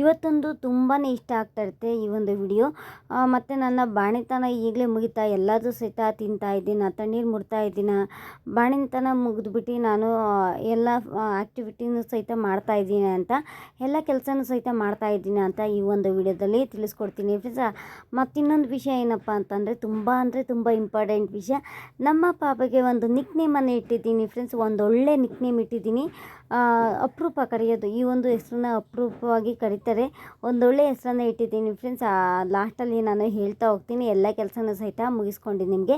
ಇವತ್ತೊಂದು ತುಂಬಾ ಇಷ್ಟ ಆಗ್ತಾ ಇರುತ್ತೆ ಈ ಒಂದು ವಿಡಿಯೋ. ಮತ್ತು ನನ್ನ ಬಾಣಿತನ ಈಗಲೇ ಮುಗಿತಾ ಎಲ್ಲದೂ ಸಹಿತ ತಿಂತಾ ಇದ್ದೀನಿ ತಣ್ಣೀರು ಮುಡ್ತಾ ಇದ್ದೀನಿ? ಬಾಣಿತನ ಮುಗಿದ್ಬಿಟ್ಟು ನಾನು ಎಲ್ಲ ಆ್ಯಕ್ಟಿವಿಟಿನೂ ಸಹಿತ ಮಾಡ್ತಾ ಇದ್ದೀನಿ ಅಂತ, ಎಲ್ಲ ಕೆಲಸನೂ ಸಹಿತ ಮಾಡ್ತಾ ಇದ್ದೀನಿ ಅಂತ ಈ ಒಂದು ವಿಡಿಯೋದಲ್ಲಿ ತಿಳಿಸ್ಕೊಡ್ತೀನಿ ಫ್ರೆಂಡ್ಸ್. ಮತ್ತಿನ್ನೊಂದು ವಿಷಯ ಏನಪ್ಪ ಅಂತಂದರೆ, ತುಂಬ ಅಂದರೆ ತುಂಬ ಇಂಪಾರ್ಟೆಂಟ್ ವಿಷಯ. ನಮ್ಮ ಪಾಪಗೆ ಒಂದು ನಿಕ್ ನೇಮನ್ನು ಇಟ್ಟಿದ್ದೀನಿ ಫ್ರೆಂಡ್ಸ್ ಒಂದು ಒಳ್ಳೆ ನಿಕ್ ನೇಮ್ ಇಟ್ಟಿದ್ದೀನಿ ಅಪರೂಪ ಕರೆಯೋದು, ಈ ಒಂದು ಹೆಸರನ್ನ ಅಪರೂಪವಾಗಿ ಕರೀತಾರೆ ಒಂದೊಳ್ಳೆ ಹೆಸರನ್ನು ಇಟ್ಟಿದ್ದೀನಿ. ಫ್ರೆಂಡ್ಸ್ ಲಾಸ್ಟಲ್ಲಿ ನಾನು ಹೇಳ್ತಾ ಹೋಗ್ತೀನಿ. ಎಲ್ಲ ಕೆಲಸನೂ ಸಹಿತ ಮುಗಿಸ್ಕೊಂಡು ನಿಮಗೆ.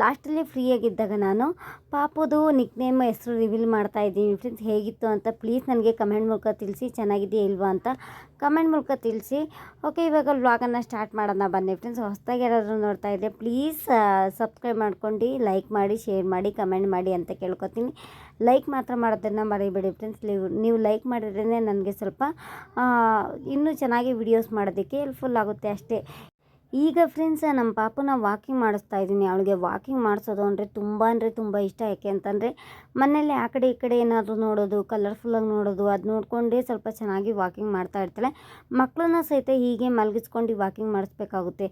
ಲಾಸ್ಟಲ್ಲಿ ಫ್ರೀಯಾಗಿದ್ದಾಗ ನಾನು ಪಾಪದು ನಿಕ್ನೇಮ್ ಹೆಸರು ರಿವೀಲ್ ಮಾಡ್ತಾ ಇದ್ದೀನಿ. ಫ್ರೆಂಡ್ಸ್ ಹೇಗಿತ್ತು ಅಂತ ಪ್ಲೀಸ್ ನನಗೆ ಕಮೆಂಟ್ ಮೂಲಕ ತಿಳಿಸಿ. ಚೆನ್ನಾಗಿದೆಯಾ ಇಲ್ವಾ ಅಂತ ಕಮೆಂಟ್ ಮೂಲಕ ತಿಳಿಸಿ. ಓಕೆ ಇವಾಗ ವ್ಲಾಗನ್ನು ಸ್ಟಾರ್ಟ್ ಮಾಡೋಣ. ಬನ್ನಿ ಫ್ರೆಂಡ್ಸ್ ಹೊಸದಾಗಿ ಯಾರಾದರೂ ನೋಡ್ತಾ ಇದ್ದರೆ ಪ್ಲೀಸ್ ಸಬ್ಸ್ಕ್ರೈಬ್ ಮಾಡ್ಕೊಂಡು ಲೈಕ್ ಮಾಡಿ ಶೇರ್ ಮಾಡಿ ಕಮೆಂಟ್ ಮಾಡಿ ಅಂತ ಕೇಳ್ಕೊತೀನಿ. ಲೈಕ್ ಮಾತ್ರ ಮಾಡೋದನ್ನು ಮರಿಬೇಡಿ ಫ್ರೆಂಡ್ಸ್ ನೀವು ನೀವು ಲೈಕ್ ಮಾಡಿದ್ರೇ ನನಗೆ ಸ್ವಲ್ಪ ಇನ್ನೂ ಚೆನ್ನಾಗಿ ವಿಡಿಯೋಸ್ ಮಾಡೋದಕ್ಕೆ ಎಲ್ಪ್ಫುಲ್ ಆಗುತ್ತೆ ಅಷ್ಟೇ. ಈಗ ಫ್ರೆಂಡ್ಸ್ ನಮ್ಮ ಪಾಪನ ವಾಕಿಂಗ್ ಮಾಡಿಸ್ತಾ ಇದ್ದೀನಿ. ಅವಳಿಗೆ ವಾಕಿಂಗ್ ಮಾಡಿಸೋದು ಅಂದರೆ ತುಂಬ ಅಂದರೆ ತುಂಬ ಇಷ್ಟ. ಯಾಕೆ ಅಂತಂದರೆ ಮನೇಲಿ ಆ ಕಡೆ ಈ ಕಡೆ ಏನಾದರೂ ನೋಡೋದು ಕಲರ್ಫುಲ್ಲಾಗಿ ನೋಡೋದು, ಅದು ನೋಡಿಕೊಂಡೇ ಸ್ವಲ್ಪ ಚೆನ್ನಾಗಿ ವಾಕಿಂಗ್ ಮಾಡ್ತಾ ಇರ್ತಾಳೆ. ಮಕ್ಕಳನ್ನ ಸಹಿತ ಹೀಗೆ ಮಲಗಿಸ್ಕೊಂಡು ವಾಕಿಂಗ್ ಮಾಡಿಸ್ಬೇಕಾಗುತ್ತೆ.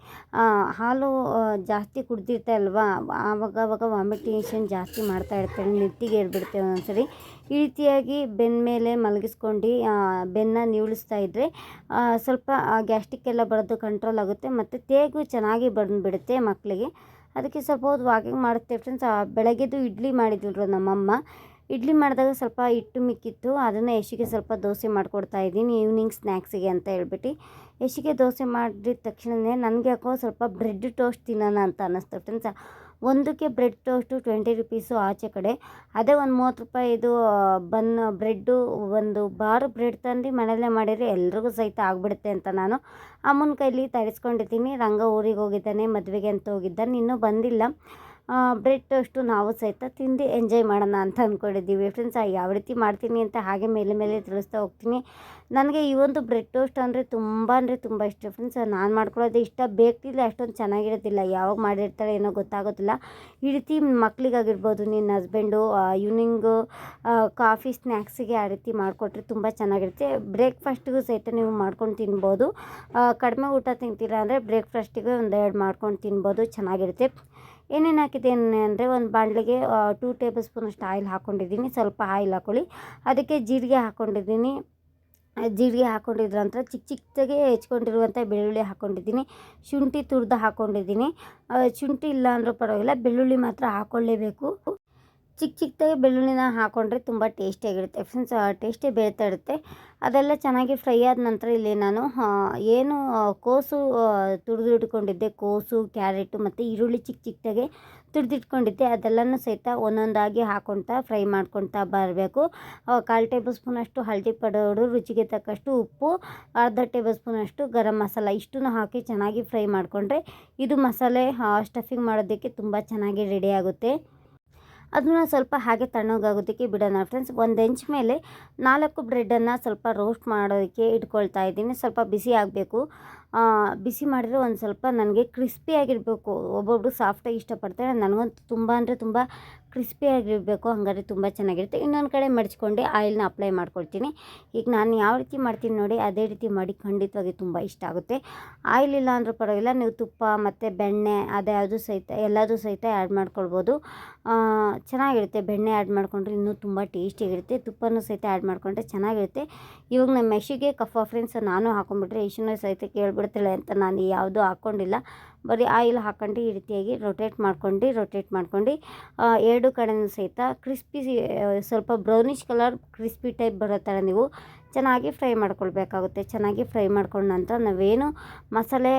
ಹಾಲು ಜಾಸ್ತಿ ಕುಡ್ದಿರ್ತಾ ಅಲ್ವಾ ಆವಾಗ ಆವಾಗ ವಾಮಿಟೇಷನ್ ಜಾಸ್ತಿ ಮಾಡ್ತಾ ಇರ್ತಾಳೆ. ನೆತ್ತಿಗೆ ಏರ್ಬಿಡ್ತೇವೆ ಒಂದೊಂದ್ಸರಿ ಈ ರೀತಿಯಾಗಿ ಬೆನ್ನ ಮೇಲೆ ಮಲಗಿಸ್ಕೊಂಡು ಬೆನ್ನ ನಿವಳಿಸ್ತಾ ಇದ್ದರೆ ಸ್ವಲ್ಪ ಗ್ಯಾಸ್ಟಿಕ್ ಎಲ್ಲ ಬರೋದು ಕಂಟ್ರೋಲ್ ಆಗುತ್ತೆ ಮತ್ತು ತೇಗು ಚೆನ್ನಾಗಿ ಬಂದುಬಿಡುತ್ತೆ ಮಕ್ಕಳಿಗೆ. ಅದಕ್ಕೆ ಸ್ವಲ್ಪ ವಾಕಿಂಗ್ ಮಾಡುತ್ತೆ ಫ್ರೆಂಡ್ಸ್ ಬೆಳಗ್ಗೆದು ಇಡ್ಲಿ ಮಾಡಿದ್ರು ನಮ್ಮಮ್ಮ. ಇಡ್ಲಿ ಮಾಡಿದಾಗ ಸ್ವಲ್ಪ ಹಿಟ್ಟು ಮಿಕ್ಕಿತ್ತು. ಅದನ್ನು ಯಶಿಗೆ ಸ್ವಲ್ಪ ದೋಸೆ ಮಾಡಿಕೊಡ್ತಾ ಇದ್ದೀನಿ. ಈವ್ನಿಂಗ್ ಸ್ನ್ಯಾಕ್ಸಿಗೆ ಅಂತ ಹೇಳ್ಬಿಟ್ಟು. ಯಶಿಗೆ ದೋಸೆ ಮಾಡಿದ ತಕ್ಷಣವೇ ನನಗೆ ಯಾಕೋ ಸ್ವಲ್ಪ ಬ್ರೆಡ್ ಟೋಸ್ಟ್ ತಿನ್ನೋಣ ಅಂತ ಅನ್ನಿಸ್ತು ಫ್ರೆಂಡ್ಸ್ ಒಂದಕ್ಕೆ ಬ್ರೆಡ್ ಟೋಸ್ಟು ಟ್ವೆಂಟಿ ರುಪೀಸು ಆಚೆ ಕಡೆ. ಅದೇ ಒಂದು ಮೂವತ್ತು ರೂಪಾಯಿದು ಬನ್ ಬ್ರೆಡ್ಡು ಒಂದು ಬಾರು ಬ್ರೆಡ್ ತಂದು ಮನೆಯಲ್ಲೇ ಮಾಡಿದರೆ ಎಲ್ರಿಗೂ ಸಹಿತ ಆಗಿಬಿಡುತ್ತೆ ಅಂತ ನಾನು ಅಮ್ಮನ ಕೈಲಿ ತರಿಸ್ಕೊಂಡಿದ್ದೀನಿ. ರಂಗ ಊರಿಗೆ ಹೋಗಿದ್ದಾನೆ, ಮದುವೆಗೆ ಅಂತ ಹೋಗಿದ್ದಾನೆ, ಇನ್ನೂ ಬಂದಿಲ್ಲ. ಬ್ರೆಡ್ ಟೋಸ್ಟು ನಾವು ಸಹಿತ ತಿಂದು ಎಂಜಾಯ್ ಮಾಡೋಣ ಅಂತ ಅಂದ್ಕೊಂಡಿದ್ದೀವಿ. ಫ್ರೆಂಡ್ಸ್ ಯಾವ ರೀತಿ ಮಾಡ್ತೀನಿ ಅಂತ ಹಾಗೆ ಮೇಲೆ ಮೇಲೆ ತಿಳಿಸ್ತಾ ಹೋಗ್ತೀನಿ. ನನಗೆ ಈ ಒಂದು ಬ್ರೆಡ್ ಟೋಸ್ಟ್ ಅಂದರೆ ತುಂಬ ಅಂದರೆ ತುಂಬ ಇಷ್ಟ. ಫ್ರೆಂಡ್ಸ್ ನಾನು ಮಾಡ್ಕೊಳ್ಳೋದು ಇಷ್ಟ. ಬೇಕಿಲ್ಲ ಅಷ್ಟೊಂದು ಚೆನ್ನಾಗಿರೋದಿಲ್ಲ. ಯಾವಾಗ ಮಾಡಿರ್ತಾರೆ ಏನೋ ಗೊತ್ತಾಗೋದಿಲ್ಲ. ಈ ರೀತಿ ಮಕ್ಕಳಿಗಾಗಿರ್ಬೋದು ನಿನ್ನ ಹಸ್ಬೆಂಡು ಈವ್ನಿಂಗು ಕಾಫಿ ಸ್ನ್ಯಾಕ್ಸಿಗೆ ಆ ರೀತಿ ಮಾಡಿಕೊಟ್ರೆ ತುಂಬ ಚೆನ್ನಾಗಿರುತ್ತೆ. ಬ್ರೇಕ್ಫಾಸ್ಟಿಗೂ ಸಹಿತ ನೀವು ಮಾಡ್ಕೊಂಡು ತಿನ್ಬೋದು. ಕಡಿಮೆ ಊಟ ತಿಂತೀರ ಅಂದರೆ ಬ್ರೇಕ್ಫಾಸ್ಟಿಗೂ ಒಂದೆರಡು ಮಾಡ್ಕೊಂಡು ತಿನ್ಬೋದು. ಚೆನ್ನಾಗಿರುತ್ತೆ. ಏನೇನು ಹಾಕಿದ್ದೇನೆ ಅಂದರೆ ಒಂದು ಬಾಣಲೆಗೆ ಟೂ ಟೇಬಲ್ ಸ್ಪೂನಷ್ಟು ಆಯಿಲ್ ಹಾಕ್ಕೊಂಡಿದ್ದೀನಿ ಸ್ವಲ್ಪ ಆಯಿಲ್ ಹಾಕ್ಕೊಳ್ಳಿ ಅದಕ್ಕೆ ಜೀರಿಗೆ ಹಾಕ್ಕೊಂಡಿದ್ದೀನಿ ಜೀರಿಗೆ ಹಾಕ್ಕೊಂಡಿದ್ರ ನಂತರ ಚಿಕ್ಕ ಚಿಕ್ಕದಾಗೆ ಹೆಚ್ಕೊಂಡಿರುವಂಥ ಬೆಳ್ಳುಳ್ಳಿ ಹಾಕ್ಕೊಂಡಿದ್ದೀನಿ ಶುಂಠಿ ತುರ್ದು ಹಾಕ್ಕೊಂಡಿದ್ದೀನಿ ಶುಂಠಿ ಇಲ್ಲ ಅಂದರೂ ಪರವಾಗಿಲ್ಲ, ಬೆಳ್ಳುಳ್ಳಿ ಮಾತ್ರ ಹಾಕ್ಕೊಳ್ಳೇಬೇಕು ಚಿಕ್ಕ ಚಿಕ್ಕದಾಗಿ ಬೆಳ್ಳುಳ್ಳಿನ ಹಾಕ್ಕೊಂಡ್ರೆ ತುಂಬ ಟೇಸ್ಟಿಯಾಗಿರುತ್ತೆ. ಫ್ರೆಂಡ್ಸ್ ಟೇಸ್ಟೇ ಬೇಳ್ತಾ ಇರುತ್ತೆ. ಅದೆಲ್ಲ ಚೆನ್ನಾಗಿ ಫ್ರೈ ಆದ ನಂತರ ಇಲ್ಲಿ ನಾನು ಏನು ಕೋಸು ತುರಿದು ಇಟ್ಕೊಂಡಿದ್ದೆ ಕೋಸು, ಕ್ಯಾರೆಟು ಮತ್ತು ಈರುಳ್ಳಿ ಚಿಕ್ಕ ಚಿಕ್ಕದಾಗೆ ತುಡಿದಿಟ್ಕೊಂಡಿದ್ದೆ ಅದೆಲ್ಲನೂ ಸಹಿತ ಒಂದೊಂದಾಗಿ ಹಾಕ್ಕೊಳ್ತಾ ಫ್ರೈ ಮಾಡ್ಕೊಳ್ತಾ ಬರಬೇಕು. ಕಾಲು ಟೇಬಲ್ ಸ್ಪೂನಷ್ಟು ಹಳದಿ ಪೌಡರು ರುಚಿಗೆ ತಕ್ಕಷ್ಟು ಉಪ್ಪು, ಅರ್ಧ ಟೇಬಲ್ ಸ್ಪೂನಷ್ಟು ಗರಂ ಮಸಾಲ ಇಷ್ಟನ್ನು ಹಾಕಿ ಚೆನ್ನಾಗಿ ಫ್ರೈ ಮಾಡಿಕೊಂಡ್ರೆ ಇದು ಮಸಾಲೆ ಸ್ಟಫಿಂಗ್ ಮಾಡೋದಕ್ಕೆ ತುಂಬ ಚೆನ್ನಾಗಿ ರೆಡಿ ಆಗುತ್ತೆ. ಅದನ್ನ ಸ್ವಲ್ಪ ಹಾಗೆ ತಣ್ಣಗಾಗೋದಕ್ಕೆ ಬಿಡೋಣ. ಫ್ರೆಂಡ್ಸ್ ಒಂದು ಹೆಂಚ್ ಮೇಲೆ ನಾಲ್ಕು ಬ್ರೆಡ್ಡನ್ನು ಸ್ವಲ್ಪ ರೋಸ್ಟ್ ಮಾಡೋದಕ್ಕೆ ಇಟ್ಕೊಳ್ತಾ ಇದ್ದೀನಿ. ಸ್ವಲ್ಪ ಬಿಸಿ ಆಗಬೇಕು. ಬಿಸಿ ಮಾಡಿದ್ರೆ ಒಂದು ಸ್ವಲ್ಪ ನನಗೆ ಕ್ರಿಸ್ಪಿಯಾಗಿರಬೇಕು ಒಬ್ಬೊಬ್ಬರು ಸಾಫ್ಟಾಗಿ ಇಷ್ಟಪಡ್ತಾರೆ. ನನಗಂತೂ ತುಂಬ ಅಂದರೆ ತುಂಬ ಕ್ರಿಸ್ಪಿಯಾಗಿರಬೇಕು, ಹಾಗಾದ್ರೆ ತುಂಬ ಚೆನ್ನಾಗಿರುತ್ತೆ. ಇನ್ನೊಂದು ಕಡೆ ಮಡಚ್ಕೊಂಡು ಆಯಿಲ್ನ ಅಪ್ಲೈ ಮಾಡ್ಕೊಳ್ತೀನಿ. ಈಗ ನಾನು ಯಾವ ರೀತಿ ಮಾಡ್ತೀನಿ ನೋಡಿ, ಅದೇ ರೀತಿ ಮಾಡಿ ಖಂಡಿತವಾಗಿ ತುಂಬ ಇಷ್ಟ ಆಗುತ್ತೆ. ಆಯಿಲ್ ಇಲ್ಲ ಅಂದರೂ ಪರವಾಗಿಲ್ಲ, ನೀವು ತುಪ್ಪ ಮತ್ತು ಬೆಣ್ಣೆ, ಅದೇ ಅದು ಸಹಿತ, ಎಲ್ಲದೂ ಸಹಿತ ಆ್ಯಡ್ ಮಾಡ್ಕೊಳ್ಬೋದು. ಚೆನ್ನಾಗಿರುತ್ತೆ. ಬೆಣ್ಣೆ ಆ್ಯಡ್ ಮಾಡಿಕೊಂಡ್ರೆ ಇನ್ನೂ ತುಂಬ ಟೇಸ್ಟಿಯಾಗಿರುತ್ತೆ. ತುಪ್ಪನೂ ಸಹಿತ ಆ್ಯಡ್ ಮಾಡಿಕೊಂಡ್ರೆ ಚೆನ್ನಾಗಿರುತ್ತೆ. ಇವಾಗ ನಮ್ಮ ಮೆಶಿಗೆ ಕಫ ಫ್ರೆಂಡ್ಸ್ ನಾನು ಹಾಕೊಂಡ್ಬಿಟ್ರೆ ಇಶುನೂ ಸಹಿತ ಕೇಳ್ಬಿಡ್ತಾಳೆ ಅಂತ ನಾನು ಯಾವುದೂ ಹಾಕ್ಕೊಂಡಿಲ್ಲ ಬರೀ ಆಯಿಲ್ ಹಾಕೊಂಡು ಈ ರೀತಿಯಾಗಿ ರೊಟೇಟ್ ಮಾಡ್ಕೊಂಡು ರೊಟೇಟ್ ಮಾಡ್ಕೊಂಡು ಎರಡು ಕಡೆಯೂ ಸಹಿತ ಕ್ರಿಸ್ಪಿ ಸ್ವಲ್ಪ ಬ್ರೌನಿಷ್ ಕಲರ್ ಕ್ರಿಸ್ಪಿ ಟೈಪ್ ಬರೋ ಥರ ನೀವು ಚೆನ್ನಾಗಿ ಫ್ರೈ ಮಾಡ್ಕೊಳ್ಬೇಕಾಗುತ್ತೆ. ಚೆನ್ನಾಗಿ ಫ್ರೈ ಮಾಡ್ಕೊಂಡ ನಂತರ ನಾವೇನು ಮಸಾಲೆ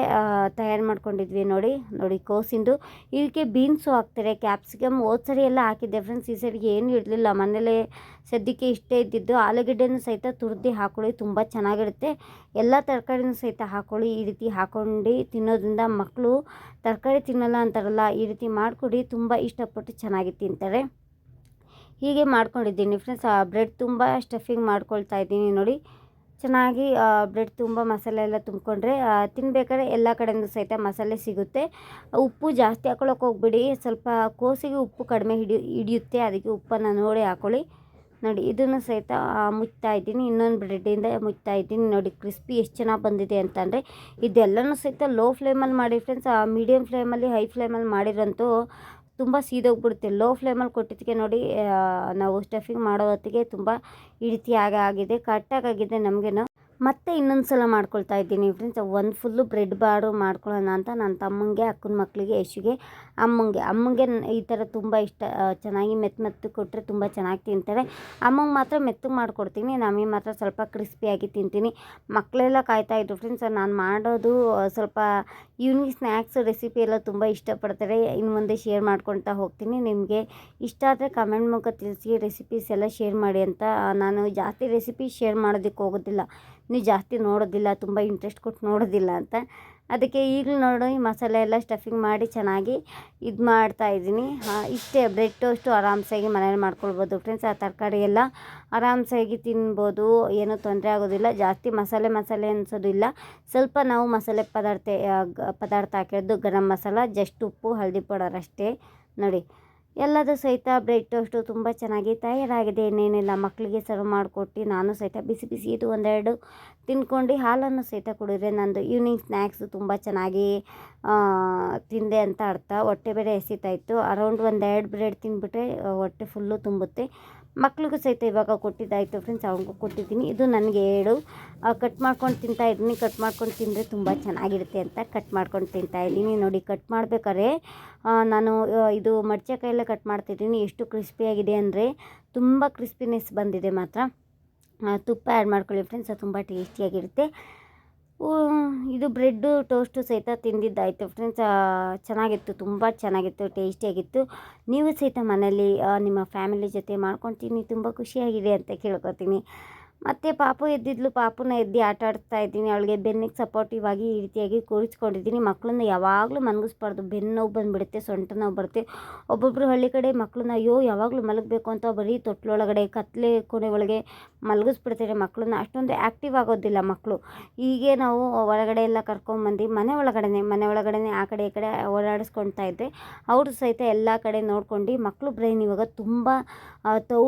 ತಯಾರು ಮಾಡ್ಕೊಂಡಿದ್ವಿ ನೋಡಿ ನೋಡಿ ಕೋಸಿಂದು. ಇದಕ್ಕೆ ಬೀನ್ಸು ಹಾಕ್ತಾರೆ ಕ್ಯಾಪ್ಸಿಕಮ್ ಹೋದ ಸರಿ ಎಲ್ಲ ಹಾಕಿದ್ದೆ ಫ್ರೆಂಡ್ಸ್. ಈ ಸರಿಗೆ ಏನು ಇರಲಿಲ್ಲ. ಮನೇಲೇ ಸದ್ಯಕ್ಕೆ ಇಷ್ಟೇ ಇದ್ದಿದ್ದು. ಆಲೂಗಡ್ಡೆನೂ ಸಹಿತ ತುರ್ದು ಹಾಕೊಳ್ಳಿ, ತುಂಬ ಚೆನ್ನಾಗಿರುತ್ತೆ. ಎಲ್ಲ ತರಕಾರಿನೂ ಸಹಿತ ಹಾಕ್ಕೊಳ್ಳಿ ಈ ರೀತಿ ಹಾಕ್ಕೊಂಡು ತಿನ್ನೋದ್ರಿಂದ ಮಕ್ಕಳು ತರಕಾರಿ ತಿನ್ನಲ್ಲ ಅಂತಾರಲ್ಲ, ಈ ರೀತಿ ಮಾಡಿಕೊಡಿ, ತುಂಬ ಇಷ್ಟಪಟ್ಟು ಚೆನ್ನಾಗಿ ತಿಂತಾರೆ. ಹೀಗೆ ಮಾಡ್ಕೊಂಡಿದ್ದೀನಿ. ಫ್ರೆಂಡ್ಸ್ ಬ್ರೆಡ್ ತುಂಬ ಸ್ಟಫಿಂಗ್ ಮಾಡ್ಕೊಳ್ತಾ ಇದ್ದೀನಿ ನೋಡಿ. ಚೆನ್ನಾಗಿ ಬ್ರೆಡ್ ತುಂಬ ಮಸಾಲೆ ಎಲ್ಲ ತುಂಬಿಕೊಂಡ್ರೆ ತಿನ್ಬೇಕಾದ್ರೆ ಎಲ್ಲ ಕಡೆಯಿಂದ ಸಹಿತ ಮಸಾಲೆ ಸಿಗುತ್ತೆ. ಉಪ್ಪು ಜಾಸ್ತಿ ಹಾಕೊಳಕ್ಕೆ ಹೋಗ್ಬಿಡಿ. ಸ್ವಲ್ಪ ಕೋಸಿಗೆ ಉಪ್ಪು ಕಡಿಮೆ ಹಿಡಿ, ಹಿಡಿಯುತ್ತೆ. ಅದಕ್ಕೆ ಉಪ್ಪನ್ನು ನೋಡಿ ಹಾಕೊಳ್ಳಿ. ನೋಡಿ, ಇದನ್ನು ಸಹಿತ ಮುಚ್ತಾ ಇದ್ದೀನಿ. ಇನ್ನೊಂದು ಬ್ರೆಡ್ಡಿಂದ ಮುಚ್ತಾ ಇದ್ದೀನಿ. ನೋಡಿ ಕ್ರಿಸ್ಪಿ ಎಷ್ಟು ಚೆನ್ನಾಗಿ ಬಂದಿದೆ ಅಂತಂದರೆ ಇದೆಲ್ಲನೂ ಸಹಿತ ಲೋ ಫ್ಲೇಮಲ್ಲಿ ಮಾಡಿ ಫ್ರೆಂಡ್ಸ್ ಮೀಡಿಯಮ್ ಫ್ಲೇಮಲ್ಲಿ ಹೈ ಫ್ಲೇಮಲ್ಲಿ ಮಾಡಿರೋಂತೂ ತುಂಬ ಸೀದೋಗ್ಬಿಡುತ್ತೆ ಲೋ ಫ್ಲೇಮಲ್ಲಿ ಕೊಟ್ಟಿದ್ದಕ್ಕೆ ನೋಡಿ ನಾವು ಸ್ಟಫಿಂಗ್ ಮಾಡೋ ಹೊತ್ತಿಗೆ ತುಂಬ ರೀತಿ ಆಗಿ ಆಗಿದೆ. ಕರೆಕ್ಟಾಗಿ ಆಗಿದೆ ನಮಗೇನು. ಮತ್ತೆ ಇನ್ನೊಂದು ಸಲ ಮಾಡ್ಕೊಳ್ತಾ ಇದ್ದೀನಿ ಫ್ರೆಂಡ್ಸ್ ಒಂದು ಫುಲ್ಲು ಬ್ರೆಡ್ ಬಾರು ಮಾಡ್ಕೊಳ್ಳೋಣ ಅಂತ ನನ್ನ ತಮ್ಮಂಗೆ, ಅಕ್ಕನ ಮಕ್ಕಳಿಗೆ ಯಶುಗೆ, ಅಮ್ಮಂಗೆ. ಅಮ್ಮಂಗೆ ಈ ಥರ ತುಂಬ ಇಷ್ಟ ಚೆನ್ನಾಗಿ ಮೆತ್ತ ಮೆತ್ತು ಕೊಟ್ಟರೆ ತುಂಬ ಚೆನ್ನಾಗಿ ತಿಂತಾರೆ. ಅಮ್ಮಂಗೆ ಮಾತ್ರ ಮೆತ್ತಗೆ ಮಾಡಿಕೊಡ್ತೀನಿ, ನಮಗೆ ಮಾತ್ರ ಸ್ವಲ್ಪ ಕ್ರಿಸ್ಪಿಯಾಗಿ ತಿಂತೀನಿ. ಮಕ್ಕಳೆಲ್ಲ ಕಾಯ್ತಾ ಇದ್ರು ಫ್ರೆಂಡ್ಸ್ ನಾನು ಮಾಡೋದು ಸ್ವಲ್ಪ ಈವ್ನಿಂಗ್ ಸ್ನ್ಯಾಕ್ಸ್ ರೆಸಿಪಿ ಎಲ್ಲ ತುಂಬ ಇಷ್ಟಪಡ್ತಾರೆ. ಇನ್ನು ಮುಂದೆ ಶೇರ್ ಮಾಡ್ಕೊಳ್ತಾ ಹೋಗ್ತೀನಿ. ನಿಮಗೆ ಇಷ್ಟ ಆದರೆ ಕಮೆಂಟ್ ಮೂಲಕ ತಿಳಿಸಿ ರೆಸಿಪೀಸ್ ಎಲ್ಲ ಶೇರ್ ಮಾಡಿ ಅಂತ. ನಾನು ಜಾಸ್ತಿ ರೆಸಿಪಿ ಶೇರ್ ಮಾಡೋದಕ್ಕೆ ಹೋಗೋದಿಲ್ಲ. ನೀವು ಜಾಸ್ತಿ ನೋಡೋದಿಲ್ಲ, ತುಂಬ ಇಂಟ್ರೆಸ್ಟ್ ಕೊಟ್ಟು ನೋಡೋದಿಲ್ಲ ಅಂತ. ಅದಕ್ಕೆ ಈಗಲೂ ನೋಡಿ, ಮಸಾಲೆ ಎಲ್ಲ ಸ್ಟಫಿಂಗ್ ಮಾಡಿ ಚೆನ್ನಾಗಿ ಇದು ಮಾಡ್ತಾ ಇದ್ದೀನಿ. ಇಷ್ಟೇ ಬ್ರೆಡ್ ಟೋಸ್ಟು ಆರಾಮ್ಸಾಗಿ ಮನೇಲಿ ಮಾಡ್ಕೊಳ್ಬೋದು. ಫ್ರೆಂಡ್ಸ್ ಆ ತರಕಾರಿ ಎಲ್ಲ ಆರಾಮ್ಸಾಗಿ ತಿನ್ಬೋದು. ಏನೂ ತೊಂದರೆ ಆಗೋದಿಲ್ಲ. ಜಾಸ್ತಿ ಮಸಾಲೆ ಮಸಾಲೆ ಅನ್ಸೋದಿಲ್ಲ ಸ್ವಲ್ಪ ನಾವು ಮಸಾಲೆ ಪದಾರ್ಥ ಪದಾರ್ಥ ಹಾಕಿರೋದು ಗರಂ ಮಸಾಲ ಜಸ್ಟ್ ಉಪ್ಪು, ಹಳದಿ ಪೌಡರ್ ಅಷ್ಟೇ. ನೋಡಿ. ಎಲ್ಲದೂ ಸಹಿತ ಬ್ರೆಡ್ ಟೋಸ್ಟು ತುಂಬ ಚೆನ್ನಾಗಿ ತಯಾರಾಗಿದೆ. ಇನ್ನೇನಿಲ್ಲ ಮಕ್ಕಳಿಗೆ ಸರ್ವ್ ಮಾಡಿಕೊಟ್ಟು ನಾನು ಸಹಿತ ಬಿಸಿ ಬಿಸಿ ಇದು ಒಂದೆರಡು ತಿನ್ಕೊಂಡು ಹಾಲನ್ನು ಸಹಿತ ಕುಡಿದ್ರೆ ನಂದು ಈವ್ನಿಂಗ್ ಸ್ನ್ಯಾಕ್ಸು ತುಂಬ ಚೆನ್ನಾಗಿ ತಿಂದೆ ಅಂತ ಅರ್ಥ. ಹೊಟ್ಟೆ ಬೇರೆ ಎಸಿತಾಯಿತ್ತು ಅರೌಂಡ್ ಒಂದೆರಡು ಬ್ರೆಡ್ ತಿಂದುಬಿಟ್ರೆ, ಹೊಟ್ಟೆ ಫುಲ್ಲು ತುಂಬುತ್ತೆ. ಮಕ್ಳಿಗೂ ಸಹಿತ ಇವಾಗ ಕೊಟ್ಟಿದ್ದಾಯಿತು ಫ್ರೆಂಡ್ಸ್ ಅವ್ರಿಗೂ ಕೊಟ್ಟಿದ್ದೀನಿ. ಇದು ನನಗೆ ಹೇಳು. ಕಟ್ ಮಾಡ್ಕೊಂಡು ತಿಂತಾ ಇದ್ದೀನಿ. ಕಟ್ ಮಾಡ್ಕೊಂಡು ತಿಂದರೆ ತುಂಬ ಚೆನ್ನಾಗಿರುತ್ತೆ ಅಂತ ಕಟ್ ಮಾಡ್ಕೊಂಡು ತಿಂತಾ ಇದ್ದೀನಿ. ನೋಡಿ ಕಟ್ ಮಾಡ್ಬೇಕಾದ್ರೆ ನಾನು ಇದು ಮಡ್ಚೆಕಾಯಲ್ಲೇ ಕಟ್ ಮಾಡ್ತಿದ್ದೀನಿ. ಎಷ್ಟು ಕ್ರಿಸ್ಪಿಯಾಗಿದೆ ಅಂದರೆ ತುಂಬ ಕ್ರಿಸ್ಪಿನೆಸ್ ಬಂದಿದೆ ಮಾತ್ರ. ತುಪ್ಪ ಆ್ಯಡ್ ಮಾಡ್ಕೊಳ್ಳಿ ಫ್ರೆಂಡ್ಸ್ ಅದು ತುಂಬ ಟೇಸ್ಟಿಯಾಗಿರುತ್ತೆ ಇದು ಬ್ರೆಡ್ಡು ಟೋಸ್ಟು ಸಹಿತ ತಿಂದಿದ್ದಾಯಿತು ಫ್ರೆಂಡ್ಸ್. ಚೆನ್ನಾಗಿತ್ತು, ತುಂಬ ಚೆನ್ನಾಗಿತ್ತು, ಟೇಸ್ಟಿಯಾಗಿತ್ತು. ನೀವು ಸಹಿತ ಮನೇಲಿ ನಿಮ್ಮ ಫ್ಯಾಮಿಲಿ ಜೊತೆ ಮಾಡ್ಕೊಂಡು ತಿನ್ನಿ ತುಂಬ ಖುಷಿಯಾಗಿದೆ ಅಂತ ಕೇಳ್ಕೊತೀನಿ. ಮತ್ತು ಪಾಪು ಎದ್ದಿದ್ಲು. ಪಾಪುನ ಎದ್ದು ಆಟ ಆಡಿಸ್ತಾ ಇದ್ದೀನಿ. ಅವಳಿಗೆ ಬೆನ್ನಿಗೆ ಸಪೋರ್ಟಿವ್ ಆಗಿ, ಈ ರೀತಿಯಾಗಿ ಕೂರಿಸ್ಕೊಂಡಿದ್ದೀನಿ. ಮಕ್ಕಳನ್ನ ಯಾವಾಗಲೂ ಮಲಗಿಸ್ಬಾರ್ದು. ಬೆನ್ನು ನೋವು ಬಂದುಬಿಡುತ್ತೆ, ಸೊಂಟ ನೋವು ಬರುತ್ತೆ. ಒಬ್ಬೊಬ್ಬರು ಹಳ್ಳಿ ಕಡೆ ಮಕ್ಕಳನ್ನ ಅಯ್ಯೋ, ಯಾವಾಗಲೂ ಮಲಗಬೇಕು ಅಂತ ಬರೀ ತೊಟ್ಲೊಳಗಡೆ, ಕತ್ಲೆ ಕೊನೆ ಒಳಗೆ ಮಲಗಿಸ್ಬಿಡ್ತಾರೆ ಮಕ್ಕಳನ್ನ ಅಷ್ಟೊಂದು ಆ್ಯಕ್ಟಿವ್ ಆಗೋದಿಲ್ಲ ಮಕ್ಕಳು ಹೀಗೆ ನಾವು ಹೊರಗಡೆ ಎಲ್ಲ ಕರ್ಕೊಂಬಂದು, ಮನೆ ಒಳಗಡೆನೆ ಮನೆ ಒಳಗಡೆನೆ ಆ ಕಡೆ ಈ ಕಡೆ ಓಡಾಡಿಸ್ಕೊಳ್ತಾ ಇದ್ದೆ. ಅವರು ಸಹಿತ ಎಲ್ಲ ಕಡೆ ನೋಡ್ಕೊಂಡು ಮಕ್ಕಳು ಬ್ರೈನ್ ಇವಾಗ ತುಂಬ ತೌ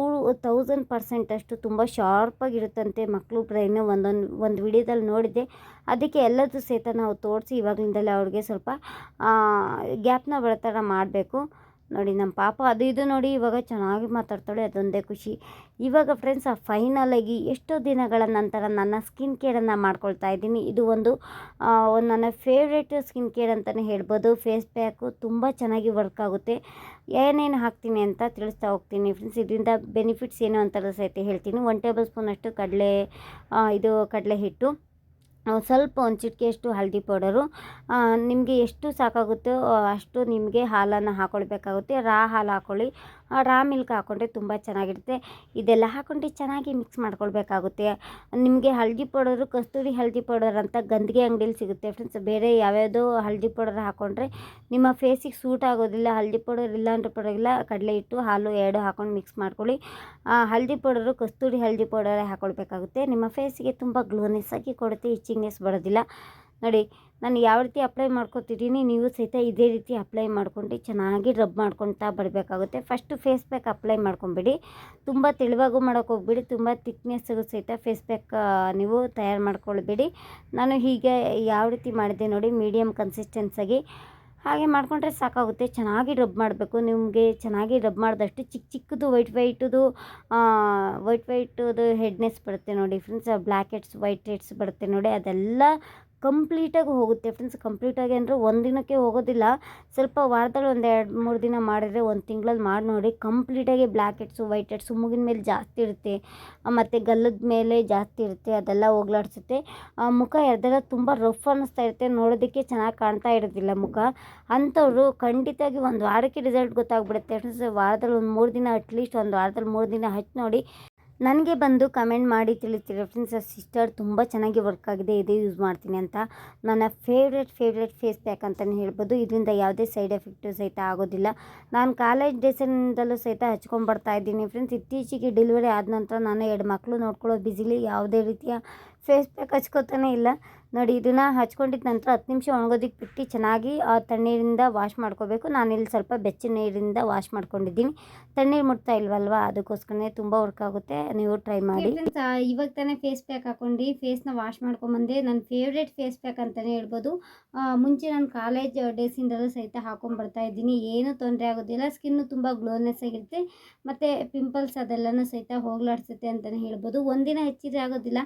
ತೌಸಂಡ್ ಪರ್ಸೆಂಟ್ ಅಷ್ಟು ತುಂಬ ಶಾರ್ಪಾಗಿರುತ್ತಂತೆ ಮಕ್ಕಳು ಬ್ರೈನ್ ಒಂದೊಂದು, ಒಂದು ವಿಡಿಯೋದಲ್ಲಿ ನೋಡಿದ್ದೆ. ಅದಕ್ಕೆ ಎಲ್ಲದೂ ಸಹಿತ ನಾವು ತೋರಿಸಿ ಇವಾಗಲಿಂದಲೇ ಅವ್ರಿಗೆ ಸ್ವಲ್ಪ ಗ್ಯಾಪ್ನ ಬರೋ ಥರ ಮಾಡಬೇಕು. ನೋಡಿ, ನಮ್ಮ ಪಾಪ ಅದು ಇದು ನೋಡಿ ಇವಾಗ ಚೆನ್ನಾಗಿ ಮಾತಾಡ್ತಾಳೆ, ಅದೊಂದೇ ಖುಷಿ. ಇವಾಗ ಫ್ರೆಂಡ್ಸ್ ಆ ಫೈನಲಾಗಿ ಎಷ್ಟೋ ದಿನಗಳ ನಂತರ ನನ್ನ ಸ್ಕಿನ್ ಕೇರನ್ನು ಮಾಡ್ಕೊಳ್ತಾ ಇದ್ದೀನಿ. ಇದು ಒಂದು ನನ್ನ ಫೇವ್ರೇಟ್ ಸ್ಕಿನ್ ಕೇರ್ ಅಂತಲೇ ಹೇಳ್ಬೋದು. ಫೇಸ್ ಪ್ಯಾಕು ತುಂಬ ಚೆನ್ನಾಗಿ ವರ್ಕ್ ಆಗುತ್ತೆ. ಏನೇನು ಹಾಕ್ತೀನಿ ಅಂತ ತಿಳಿಸ್ತಾ ಹೋಗ್ತೀನಿ ಫ್ರೆಂಡ್ಸ್ ಇದರಿಂದ ಬೆನಿಫಿಟ್ಸ್ ಏನು ಅಂತ ಸಹಿತ ಹೇಳ್ತೀನಿ. ಒನ್ ಟೇಬಲ್ ಸ್ಪೂನಷ್ಟು ಕಡಲೆ ಇದು ಕಡಲೆ ಹಿಟ್ಟು. ಸ್ವಲ್ಪ ಒಂದು ಚಿಟಿಕೆಯಷ್ಟು ಹಳದಿ ಪೌಡರು. ನಿಮಗೆ ಎಷ್ಟು ಸಾಕಾಗುತ್ತೋ ಅಷ್ಟು ನಿಮಗೆ ಹಾಲನ್ನು ಹಾಕ್ಕೊಳ್ಬೇಕಾಗುತ್ತೆ ರಾ ಹಾಲು ಹಾಕ್ಕೊಳ್ಳಿ ರಾ ಮಿಲ್ಕ್ ಹಾಕ್ಕೊಂಡ್ರೆ ತುಂಬ ಚೆನ್ನಾಗಿರುತ್ತೆ. ಇದೆಲ್ಲ ಹಾಕ್ಕೊಂಡು ಚೆನ್ನಾಗಿ ಮಿಕ್ಸ್ ಮಾಡ್ಕೊಳ್ಬೇಕಾಗುತ್ತೆ. ನಿಮಗೆ ಹಳದಿ ಪೌಡರು, ಕಸ್ತೂರಿ ಹಳದಿ ಪೌಡರ್ ಅಂತ ಗಂದಿಗೆ ಅಂಗಡಿಯಲ್ಲಿ ಸಿಗುತ್ತೆ ಫ್ರೆಂಡ್ಸ್ ಬೇರೆ ಯಾವ್ಯಾವುದೋ ಹಳದಿ ಪೌಡರ್ ಹಾಕ್ಕೊಂಡ್ರೆ ನಿಮ್ಮ ಫೇಸಿಗೆ ಸೂಟ್ ಆಗೋದಿಲ್ಲ, ಹಳದಿ ಪೌಡರ್ ಇಲ್ಲ ಅಂದ್ರೆ ಪರವಾಗಿಲ್ಲ ಕಡಲೆ ಹಿಟ್ಟು, ಹಾಲು ಎರಡು ಹಾಕ್ಕೊಂಡು ಮಿಕ್ಸ್ ಮಾಡ್ಕೊಳ್ಳಿ. ಹಳದಿ ಪೌಡರು, ಕಸ್ತೂರಿ ಹಳದಿ ಪೌಡರೇ ಹಾಕ್ಕೊಳ್ಬೇಕಾಗುತ್ತೆ ನಿಮ್ಮ ಫೇಸಿಗೆ ತುಂಬ ಗ್ಲೋನೆಸ್ ಆಗಿ ಕೊಡುತ್ತೆ ಇಚ್ಚಿಂಗ್ನೆಸ್ ಬರೋದಿಲ್ಲ. ನೋಡಿ ನಾನು ಯಾವ ರೀತಿ ಅಪ್ಲೈ ಮಾಡ್ಕೊತಿದ್ದೀನಿ, ನೀವು ಸಹಿತ ಇದೇ ರೀತಿ ಅಪ್ಲೈ ಮಾಡ್ಕೊಂಡು ಚೆನ್ನಾಗಿ ರಬ್ ಮಾಡ್ಕೊತಾ ಬರಬೇಕಾಗುತ್ತೆ. ಫಸ್ಟು ಫೇಸ್ ಪ್ಯಾಕ್ ಅಪ್ಲೈ ಮಾಡ್ಕೊಂಬಿಡಿ. ತುಂಬ ತೆಳುವಾಗೂ ಮಾಡೋಕೆ ಹೋಗ್ಬೇಡಿ. ತುಂಬ ತಿಕ್ನೆಸ್ಸಿಗೂ ಸಹಿತ ಫೇಸ್ ಪ್ಯಾಕ್ ನೀವು ತಯಾರು ಮಾಡ್ಕೊಳ್ಬೇಡಿ. ನಾನು ಹೀಗೆ ಯಾವ ರೀತಿ ಮಾಡಿದೆ ನೋಡಿ ಮೀಡಿಯಮ್ ಕನ್ಸಿಸ್ಟೆನ್ಸಾಗಿ ಹಾಗೆ ಮಾಡಿಕೊಂಡ್ರೆ ಸಾಕಾಗುತ್ತೆ. ಚೆನ್ನಾಗಿ ರಬ್ ಮಾಡಬೇಕು. ನಿಮಗೆ ಚೆನ್ನಾಗಿ ರಬ್ ಮಾಡಿದಷ್ಟು ಚಿಕ್ಕ ಚಿಕ್ಕದು ವೈಟ್ ವೈಟದು ವೈಟ್ ವೈಟದು ಹೆಡ್ನೆಸ್ ಬರುತ್ತೆ ನೋಡಿ friends black heads white heads ಬರುತ್ತೆ ನೋಡಿ, ಅದೆಲ್ಲ ಕಂಪ್ಲೀಟಾಗಿ ಹೋಗುತ್ತೆ ಫ್ರೆಂಡ್ಸ್. ಕಂಪ್ಲೀಟಾಗಿ ಅಂದರೆ ಒಂದು ದಿನಕ್ಕೆ ಹೋಗೋದಿಲ್ಲ. ಸ್ವಲ್ಪ ವಾರದಲ್ಲಿ ಒಂದು ಎರಡು ಮೂರು ದಿನ ಮಾಡಿದರೆ ಒಂದು ತಿಂಗಳಲ್ಲಿ ಮಾಡಿ ನೋಡಿ. ಕಂಪ್ಲೀಟಾಗಿ ಬ್ಲ್ಯಾಕ್ ಹೆಡ್ಸು ವೈಟ್ ಹೆಡ್ಸು ಮೂಗಿನ ಮೇಲೆ ಜಾಸ್ತಿ ಇರುತ್ತೆ. ಮತ್ತು ಗಲ್ಲದ ಮೇಲೆ ಜಾಸ್ತಿ ಇರುತ್ತೆ. ಅದೆಲ್ಲ ಹೋಗ್ಲಾಡ್ಸುತ್ತೆ. ಮುಖ ಎರ್ದೆಲ್ಲ ತುಂಬ ರಫ್ ಅನ್ನಿಸ್ತಾ ಇರುತ್ತೆ ನೋಡೋದಕ್ಕೆ ಚೆನ್ನಾಗಿ ಕಾಣ್ತಾ ಇರೋದಿಲ್ಲ ಮುಖ. ಅಂಥವ್ರು ಖಂಡಿತವಾಗಿ ಒಂದು ವಾರಕ್ಕೆ ರಿಸಲ್ಟ್ ಗೊತ್ತಾಗ್ಬಿಡುತ್ತೆ. ಫ್ರೆಂಡ್ಸ್, ವಾರದಲ್ಲಿ ಒಂದು ಮೂರು ದಿನ ಅಟ್ಲೀಸ್ಟ್ ಒಂದು ವಾರದಲ್ಲಿ ಮೂರು ದಿನ ಹಚ್ಚಿ ನೋಡಿ ನನಗೆ ಬಂದು ಕಮೆಂಟ್ ಮಾಡಿ ತಿಳಿತೀರಿ ಫ್ರೆಂಡ್ಸ್ ಸಿಸ್ಟರ್ ತುಂಬ ಚೆನ್ನಾಗಿ ವರ್ಕ್ ಆಗಿದೆ, ಇದೇ ಯೂಸ್ ಮಾಡ್ತೀನಿ ಅಂತ. ನನ್ನ ಫೇವ್ರೆಟ್ ಫೇವ್ರೆಟ್ ಫೇಸ್ ಪ್ಯಾಕ್ ಅಂತಲೇ ಹೇಳ್ಬೋದು. ಇದರಿಂದ ಯಾವುದೇ ಸೈಡ್ ಎಫೆಕ್ಟು ಸಹಿತ ಆಗೋದಿಲ್ಲ. ನಾನು ಕಾಲೇಜ್ ಡೇಸಿಂದಲೂ ಸಹಿತ ಹಚ್ಕೊಂಡ್ಬರ್ತಾ ಇದ್ದೀನಿ ಫ್ರೆಂಡ್ಸ್ ಇತ್ತೀಚೆಗೆ ಡೆಲಿವರಿ ಆದ ನಂತರ ನಾನು ಎರಡು ಮಕ್ಕಳು ನೋಡ್ಕೊಳ್ಳೋ ಬಿಸಿಲಿ ಯಾವುದೇ ರೀತಿಯ ಫೇಸ್ ಪ್ಯಾಕ್ ಹಚ್ಕೋತಾನೆ ಇಲ್ಲ. ನೋಡಿ, ಇದನ್ನು ಹಚ್ಕೊಂಡಿದ್ದ ನಂತರ ಹತ್ತು ನಿಮಿಷ ಒಣಗೋದಕ್ಕೆ ಬಿಟ್ಟು ಚೆನ್ನಾಗಿ ಆ ತಣ್ಣೀರಿಂದ ವಾಶ್ ಮಾಡ್ಕೋಬೇಕು. ನಾನಿಲ್ಲಿ ಸ್ವಲ್ಪ ಬೆಚ್ಚ ನೀರಿಂದ ವಾಶ್ ಮಾಡ್ಕೊಂಡಿದ್ದೀನಿ. ತಣ್ಣೀರು ಮುಟ್ತಾ ಇಲ್ವಲ್ವ? ಅದಕ್ಕೋಸ್ಕರನೇ ತುಂಬ ವರ್ಕ್ ಆಗುತ್ತೆ. ನೀವು ಟ್ರೈ ಮಾಡಿ. ಇವಾಗ ತಾನೇ ಫೇಸ್ ಪ್ಯಾಕ್ ಹಾಕ್ಕೊಂಡು ಫೇಸ್ನ ವಾಶ್ ಮಾಡ್ಕೊಂಬಂದೆ. ನನ್ನ ಫೇವ್ರೇಟ್ ಫೇಸ್ ಪ್ಯಾಕ್ ಅಂತಲೇ ಹೇಳ್ಬೋದು. ಮುಂಚೆ ನಾನು ಕಾಲೇಜ್ ಡೇಸಿಂದಲೂ ಸಹಿತ ಹಾಕೊಂಡು ಇದ್ದೀನಿ. ಏನೂ ತೊಂದರೆ ಆಗೋದಿಲ್ಲ. ಸ್ಕಿನ್ನು ತುಂಬ ಗ್ಲೋನೆಸ್ ಆಗಿರುತ್ತೆ. ಮತ್ತು ಪಿಂಪಲ್ಸ್ ಅದೆಲ್ಲನೂ ಸಹಿತ ಹೋಗ್ಲಾಡ್ಸುತ್ತೆ ಅಂತಲೇ ಹೇಳ್ಬೋದು. ಒಂದಿನ ಹೆಚ್ಚಿದ್ರೆ ಆಗೋದಿಲ್ಲ.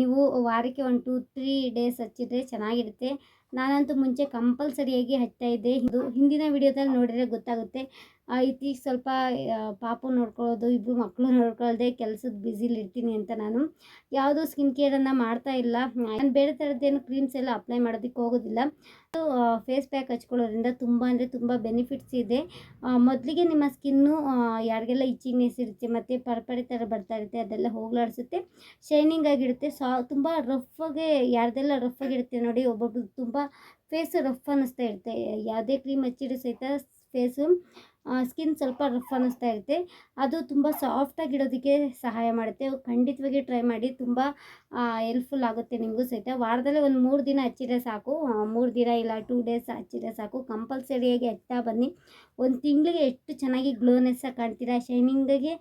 ನೀವು ವಾರಕ್ಕೆ ಒಂದು ಟೂ ತ್ರೀ ಡೇಸ್ ಹಚ್ಚಿದ್ರೆ ಚೆನ್ನಾಗಿರುತ್ತೆ. ನಾನಂತೂ ಮುಂಚೆ ಕಂಪಲ್ಸರಿಯಾಗಿ ಹಚ್ತಾ ಇದ್ದೆ. ಇದು ಹಿಂದಿನ ವಿಡಿಯೋದಲ್ಲಿ ನೋಡಿದರೆ ಗೊತ್ತಾಗುತ್ತೆ. ಇತ್ತೀಚೆಗೆ ಸ್ವಲ್ಪ ಪಾಪ ನೋಡ್ಕೊಳ್ಳೋದು ಇಬ್ಬರು ಮಕ್ಕಳು ನೋಡ್ಕೊಳ್ಳದೆ ಕೆಲಸದ ಬ್ಯುಸಿಲಿ ಇರ್ತೀನಿ ಅಂತ ನಾನು. ಯಾವುದೂ ಸ್ಕಿನ್ ಕೇರನ್ನು ಮಾಡ್ತಾ ಇಲ್ಲ. ನಾನು ಬೇರೆ ಥರದ್ದೇನು ಕ್ರೀಮ್ಸ್ ಎಲ್ಲ ಅಪ್ಲೈ ಮಾಡೋದಕ್ಕೆ ಹೋಗೋದಿಲ್ಲ. ಫೇಸ್ ಪ್ಯಾಕ್ ಹಚ್ಕೊಳ್ಳೋದ್ರಿಂದ ತುಂಬ ಅಂದರೆ ತುಂಬ ಬೆನಿಫಿಟ್ಸ್ ಇದೆ. ಮೊದಲಿಗೆ ನಿಮ್ಮ ಸ್ಕಿನ್ನು ಯಾರಿಗೆಲ್ಲ ಇಚ್ಚಿಂಗ್ನೆಸ್ ಇರುತ್ತೆ, ಮತ್ತು ಪರ್ಪಡೆ ಥರ ಬರ್ತಾ ಇರುತ್ತೆ, ಅದೆಲ್ಲ ಹೋಗ್ಲಾಡಿಸುತ್ತೆ. ಶೈನಿಂಗ್ ಆಗಿರುತ್ತೆ. ಸಾ, ತುಂಬ ರಫಾಗೆ ಯಾರ್ದೆಲ್ಲ ರಫ್ ಆಗಿರುತ್ತೆ ನೋಡಿ, ಒಬ್ಬೊಬ್ರು ತುಂಬ ಫೇಸ್ ರಫ್ ಅನ್ನಿಸ್ತಾ ಇರುತ್ತೆ. ಯಾವುದೇ ಕ್ರೀಮ್ ಹಚ್ಚಿದ್ರು ಸಹಿತ ಫೇಸು ಸ್ಕಿನ್ ಸ್ವಲ್ಪ ರಫ್ ಅನ್ನಿಸ್ತಾ ಇರುತ್ತೆ. ಅದು ತುಂಬ ಸಾಫ್ಟಾಗಿಡೋದಕ್ಕೆ ಸಹಾಯ ಮಾಡುತ್ತೆ. ಖಂಡಿತವಾಗಿ ಟ್ರೈ ಮಾಡಿ, ತುಂಬ ಹೆಲ್ಪ್ಫುಲ್ ಆಗುತ್ತೆ ನಿಮಗೂ ಸಹಿತ. ವಾರದಲ್ಲೇ ಒಂದು ಮೂರು ದಿನ ಹಚ್ಚಿದ್ರೆ ಸಾಕು. ಮೂರು ದಿನ ಇಲ್ಲ ಟೂ ಡೇಸ್ ಹಚ್ಚಿದ್ರೆ ಸಾಕು. ಕಂಪಲ್ಸರಿಯಾಗಿ ಹಚ್ತಾ ಬನ್ನಿ. ಒಂದು ತಿಂಗಳಿಗೆ ಎಷ್ಟು ಚೆನ್ನಾಗಿ ಗ್ಲೋನೆಸ್ ಕಾಣ್ತೀರಾ? ಶೈನಿಂಗಾಗಿ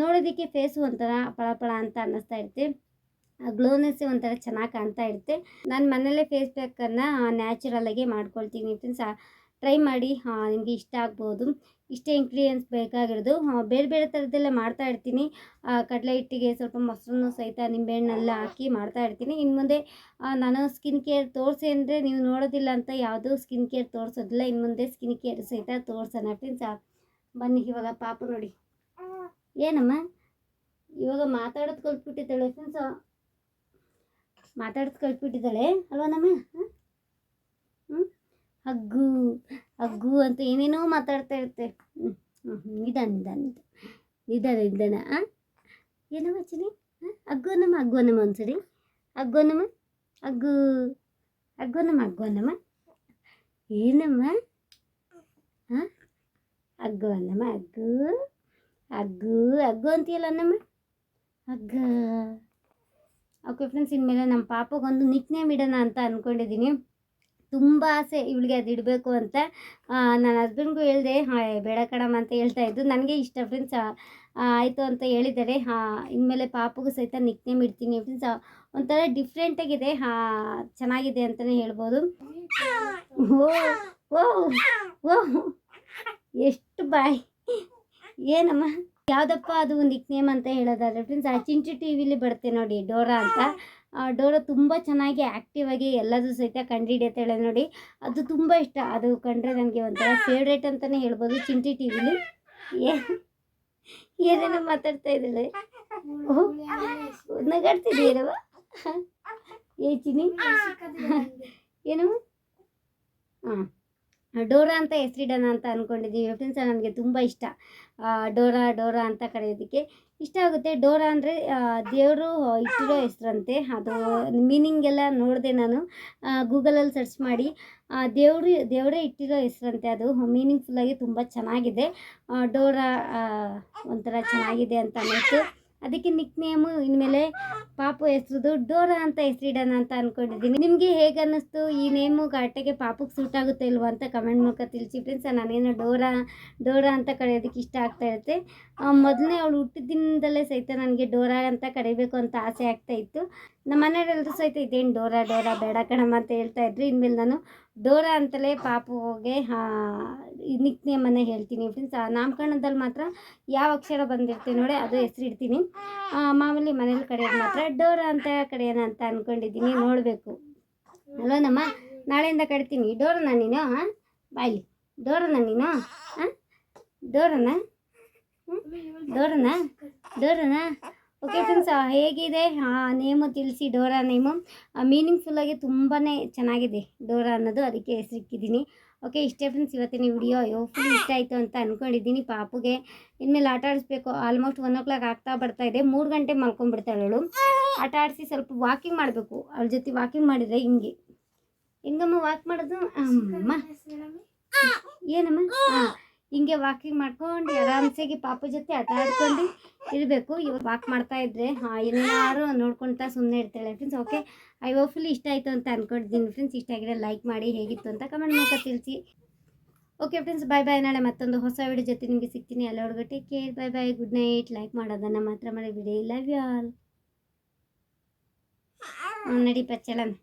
ನೋಡೋದಕ್ಕೆ ಫೇಸು ಒಂಥರ ಪಳಪಳ ಅಂತ ಅನ್ನಿಸ್ತಾ ಇರುತ್ತೆ. ಗ್ಲೋನೆಸ್ ಒಂಥರ ಚೆನ್ನಾಗಿ ಕಾಣ್ತಾ ಇರುತ್ತೆ. ನಾನು ಮನೆಯಲ್ಲೇ ಫೇಸ್ ಪ್ಯಾಕನ್ನು ನ್ಯಾಚುರಲಾಗಿ ಮಾಡ್ಕೊಳ್ತೀನಿ. ಫ್ರೆಂಡ್ಸ್ ಟ್ರೈ ಮಾಡಿ ನಿಮಗೆ ಇಷ್ಟ ಆಗ್ಬೋದು. ಇಷ್ಟೇ ಇಂಗ್ರೀಡಿಯೆಂಟ್ಸ್ ಬೇಕಾಗಿರೋದು. ಬೇರೆ ಬೇರೆ ಥರದ್ದೆಲ್ಲ ಮಾಡ್ತಾ ಇರ್ತೀನಿ. ಕಡಲೆ ಹಿಟ್ಟಿಗೆ ಸ್ವಲ್ಪ ಮೊಸರನ್ನು ಸಹಿತ ನಿಂಬೆಹಣ್ಣೆಲ್ಲ ಹಾಕಿ ಮಾಡ್ತಾ ಇರ್ತೀನಿ. ಇನ್ನು ಮುಂದೆ ನಾನು ಸ್ಕಿನ್ ಕೇರ್ ತೋರಿಸಿ ಅಂದರೆ ನೀವು ನೋಡೋದಿಲ್ಲ ಅಂತ ಯಾವುದೂ ಸ್ಕಿನ್ ಕೇರ್ ತೋರಿಸೋದಿಲ್ಲ. ಇನ್ನು ಮುಂದೆ ಸ್ಕಿನ್ ಕೇರ್ ಸಹಿತ ತೋರಿಸೋಣ. ಫ್ರೆಂಡ್ಸ್ ಬನ್ನಿ ಇವಾಗ ಪಾಪ ನೋಡಿ. ಏನಮ್ಮ? ಇವಾಗ ಮಾತಾಡೋದು ಕಲ್ತ್ಬಿಟ್ಟಿದ್ದಾಳೆ ಫ್ರೆಂಡ್ಸ್ ಮಾತಾಡೋದು ಕಲ್ತ್ಬಿಟ್ಟಿದ್ದಾಳೆ. ಅಲ್ವಾ ನಮ್ಮ ಹ್ಞೂ ಹಗ್ಗು ಹಗ್ಗು ಅಂತ ಏನೇನೋ ಮಾತಾಡ್ತಾ ಇರುತ್ತೆ ಹ್ಞೂ ಹ್ಞೂ ನಿಧಾನ ನಿಧಾನ ನಿಧಾನ ನಿಧಾನ, ಆ? ಏನಮ್ಮ ಚಿನಿ ಅಗ್ಗು ನಮ್ಮ ಅಗ್ಗು ನಮ್ಮ ಒಂದ್ಸರಿ. ಅಗ್ಗು ನಮ್ಮ ಅಗ್ಗು ಅಗ್ಗೋನಮ್ಮ ಅಗ್ಗು ನಮ್ಮ ಏನಮ್ಮ? ಹಾಂ ಅಗ್ಗು ಅನ್ನಮ್ಮ ಅಗ್ಗು ಅಗ್ಗು ಅಗ್ಗು ಅಂತೀಯಲ್ಲ ಅನ್ನಮ್ಮ ಹಗ್ಗ. ಓಕೆ ಫ್ರೆಂಡ್ಸ್ ಇನ್ಮೇಲೆ ನಮ್ಮ ಪಾಪಗೊಂದು ನಿಕ್ ನೇಮ್ ಇಡೋಣ ಅಂತ ಅಂದ್ಕೊಂಡಿದ್ದೀನಿ ತುಂಬ ಆಸೆ ಇವಳಿಗೆ ಅದು ಇಡಬೇಕು ಅಂತ. ನನ್ನ ಹಸ್ಬೆಂಡ್ಗೂ ಹೇಳಿದೆ ಬೇಡ ಕಣಮ್ಮ ಅಂತ ಹೇಳ್ತಾ ಇದ್ದು ನನಗೆ ಇಷ್ಟ ಫ್ರೆಂಡ್ಸ್ ಆಯಿತು ಅಂತ ಹೇಳಿದ್ದಾರೆ. ಇನ್ಮೇಲೆ ಪಾಪಗೂ ಸಹಿತ ನಿಕ್ ನೇಮ್ ಇಡ್ತೀನಿ ಫ್ರೆಂಡ್ಸ್ ಒಂಥರ ಡಿಫ್ರೆಂಟಾಗಿದೆ ಚೆನ್ನಾಗಿದೆ ಅಂತಲೇ ಹೇಳ್ಬೋದು. ಓ ಓ ಓ, ಎಷ್ಟು ಬಾಯ್. ಏನಮ್ಮ? ಯಾವುದಪ್ಪ ಅದು ನಿಕ್ ನೇಮ್ ಅಂತ ಹೇಳೋದಾದ್ರೆ ಫ್ರೆಂಡ್ಸ್ ಆ ಚಿಂಚು ಟಿ ವಿಲಿ ಬರುತ್ತೆ ನೋಡಿ ಡೋರಾ ಅಂತ. ಡೋರಾ ತುಂಬ ಚೆನ್ನಾಗಿ ಆ್ಯಕ್ಟಿವ್ ಆಗಿ ಎಲ್ಲದೂ ಸಹಿತ ಕಂಡುಹಿಡಿಯುತ್ತಾಳೆ ನೋಡಿ. ಅದು ತುಂಬ ಇಷ್ಟ. ಅದು ಕಂಡ್ರೆ ನನಗೆ ಒಂಥರ ಫೇವ್ರೇಟ್ ಅಂತಲೇ ಹೇಳ್ಬೋದು. ಚಿಂಟಿ ಟಿ ವಿಲಿ ಏನೇನೋ ಮಾತಾಡ್ತಾ ಇದ್ದಾಳೆ. ನಗಾಡ್ತಿದ್ದೀರವ ಏ ಚಿನಿ ಏನು? ಹಾಂ. ಡೋರಾ ಅಂತ ಹೆಸರಿಡೋಣ ಅಂತ ಅಂದ್ಕೊಂಡಿದ್ದೀವಿ ಫ್ರೆಂಡ್ಸ್ ನನಗೆ ತುಂಬ ಇಷ್ಟ. ಡೋರಾ ಡೋರಾ ಅಂತ ಕರೆಯೋದಕ್ಕೆ ಇಷ್ಟ ಆಗುತ್ತೆ. ಡೋರಾ ಅಂದರೆ ದೇವರು ಇಟ್ಟಿರೋ ಹೆಸರಂತೆ. ಅದು ಮೀನಿಂಗ್ ಎಲ್ಲ ನೋಡಿದೆ ನಾನು. ಗೂಗಲಲ್ಲಿ ಸರ್ಚ್ ಮಾಡಿ ದೇವರು, ದೇವರೇ ಇಟ್ಟಿರೋ ಹೆಸರಂತೆ. ಅದು ಮೀನಿಂಗ್ಫುಲ್ಲಾಗಿ ತುಂಬ ಚೆನ್ನಾಗಿದೆ. ಡೋರಾ ಒಂಥರ ಚೆನ್ನಾಗಿದೆ ಅಂತ ಅನ್ನಿಸ್ತು. ಅದಕ್ಕೆ ನಿಕ್ ನೇಮು ಇನ್ಮೇಲೆ ಪಾಪು ಹೆಸರು ಡೋರಾ ಅಂತ ಹೆಸರಿಡೋಣ ಅಂತ ಅಂದ್ಕೊಂಡಿದ್ದೀನಿ ನಿಮಗೆ ಹೇಗೆ ಅನ್ನಿಸ್ತು? ಈ ನೇಮು ಗಾಟೆಗೆ ಪಾಪುಗೆ ಸೂಟ್ ಆಗುತ್ತೆ ಇಲ್ವಾ ಅಂತ ಕಮೆಂಟ್ ಮೂಲಕ ತಿಳಿಸಿ ಫ್ರೆಂಡ್ಸ್ ನನಗೇನು ಡೋರಾ ಡೋರಾ ಅಂತ ಕರೆಯೋದಕ್ಕೆ ಇಷ್ಟ ಆಗ್ತಾ ಇರುತ್ತೆ. ಮೊದಲನೇ ಅವಳು ಹುಟ್ಟಿದ್ದಿಂದಲೇ ಸಹಿತ ನನಗೆ ಡೋರಾ ಅಂತ ಕರಿಬೇಕು ಅಂತ ಆಸೆ ಆಗ್ತಾ ಇತ್ತು. ನಮ್ಮ ಮನೆಯವರೆಲ್ಲರೂ ಸಹಿತ ಇದೇನು ಡೋರಾ ಡೋರಾ, ಬೇಡ ಕಣಮ್ಮ ಅಂತ ಹೇಳ್ತಾ ಇದ್ರು. ಇನ್ಮೇಲೆ ನಾನು ಡೋರಾ ಅಂತಲೇ ಪಾಪುಗೆ ನಿಕ್ ನೇಮನ್ನು ಹೇಳ್ತೀನಿ ಫ್ರೆಂಡ್ಸ್ ನಾಮಕರಣದಲ್ಲಿ ಮಾತ್ರ ಯಾವ ಅಕ್ಷರ ಬಂದಿರುತ್ತೆ ನೋಡಿ ಅದು ಹೆಸರು ಇಡ್ತೀನಿ ಆ, ಮಾಮೂಲಿ ಮನೇಲಿ ಕಡೆಯೋದು ಮಾತ್ರ ಡೋರ ಅಂತ ಕಡೆಯೋಣ ಅಂತ ಅಂದ್ಕೊಂಡಿದ್ದೀನಿ ನೋಡಬೇಕು. ಅಲ್ವಾ ನಮ್ಮ? ನಾಳೆಯಿಂದ ಕಡಿತೀನಿ ಡೋರನ ನೀನು ಹಾಂ ಬಾಯ್ಲಿ. ಡೋರನ ನೀನು ಹಾಂ ಡೋರನ ಡೋರನ ಡೋರನ ಓಕೆ ಫ್ರೆಂಡ್ಸ್ ಹೇಗಿದೆ? ನೇಮು ತಿಳಿಸಿ, ಡೋರಾ ನೇಮು. ಮೀನಿಂಗ್ಫುಲ್ಲಾಗಿ ತುಂಬಾ ಚೆನ್ನಾಗಿದೆ ಡೋರಾ ಅನ್ನೋದು, ಅದಕ್ಕೆ ಹೆಸರಿಕ್ಕಿದ್ದೀನಿ. ಓಕೆ ಇಷ್ಟೇ ಫ್ರೆಂಡ್ಸ್ ಇವತ್ತಿನ ವಿಡಿಯೋ ಫುಲ್ ಇಷ್ಟ ಆಯಿತು ಅಂತ ಅಂದ್ಕೊಂಡಿದ್ದೀನಿ ಪಾಪುಗೆ. ಇನ್ಮೇಲೆ ಆಟ ಆಡಿಸ್ಬೇಕು ಆಲ್ಮೋಸ್ಟ್ ಒನ್ ಓ ಕ್ಲಾಕ್ ಆಗ್ತಾ ಬರ್ತಾ ಇದೆ. ಮೂರು ಗಂಟೆ ಮಲ್ಕೊಂಡ್ಬಿಡ್ತಾಳೆ ಆಟ ಆಡಿಸಿ ಸ್ವಲ್ಪ ವಾಕಿಂಗ್ ಮಾಡಬೇಕು. ಅವಳ ಜೊತೆ ವಾಕಿಂಗ್ ಮಾಡಿದರೆ ಹಿಂಗೆ. ಹೆಂಗಮ್ಮ ವಾಕ್ ಮಾಡೋದು? ಅಮ್ಮ. ಏನಮ್ಮ? ಹಾಂ ಹಿಂಗೆ ವಾಕಿಂಗ್ ಮಾಡ್ಕೊಂಡು ಆರಾಮ್ಸೆಗೆ ಪಾಪು ಜೊತೆ ಆಟ ಆಡ್ಕೊಂಡು ಇರಬೇಕು. ಇವಾಗ ವಾಕ್ ಮಾಡ್ತಾ ಇದ್ರೆ, ಹಾಂ ಏನಾರು ನೋಡ್ಕೊಳ್ತಾ ಸುಮ್ಮನೆ ಇರ್ತಾಳೆ ಫ್ರೆಂಡ್ಸ್ ಓಕೆ ಐ ಹೋಪ್ಫುಲಿ ಇಷ್ಟ ಆಯಿತು ಅಂತ ಅನ್ಕೊಂಡಿದ್ದೀನಿ ಫ್ರೆಂಡ್ಸ್ ಇಷ್ಟ ಆಗಿದ್ರೆ ಲೈಕ್ ಮಾಡಿ ಹೇಗಿತ್ತು ಅಂತ ಕಮೆಂಟ್ ಮೂಲಕ ತಿಳಿಸಿ. ಓಕೆ ಫ್ರೆಂಡ್ಸ್ ಬಾಯ್ ಬಾಯ್ ನಾಳೆ ಮತ್ತೊಂದು ಹೊಸ ವಿಡಿಯೋ ಜೊತೆ ನಿಮಗೆ ಸಿಗ್ತೀನಿ. ಅಲ್ಲೊಳಗೆ take care bye bye good night like ಮಾಡೋದನ್ನು ಮಾತ್ರ ಮಾಡಿ ಬಿಡಿ ಲವ್ ಯು ಆಲ್ ನಡಿ ಪಚ್ಚಳನ್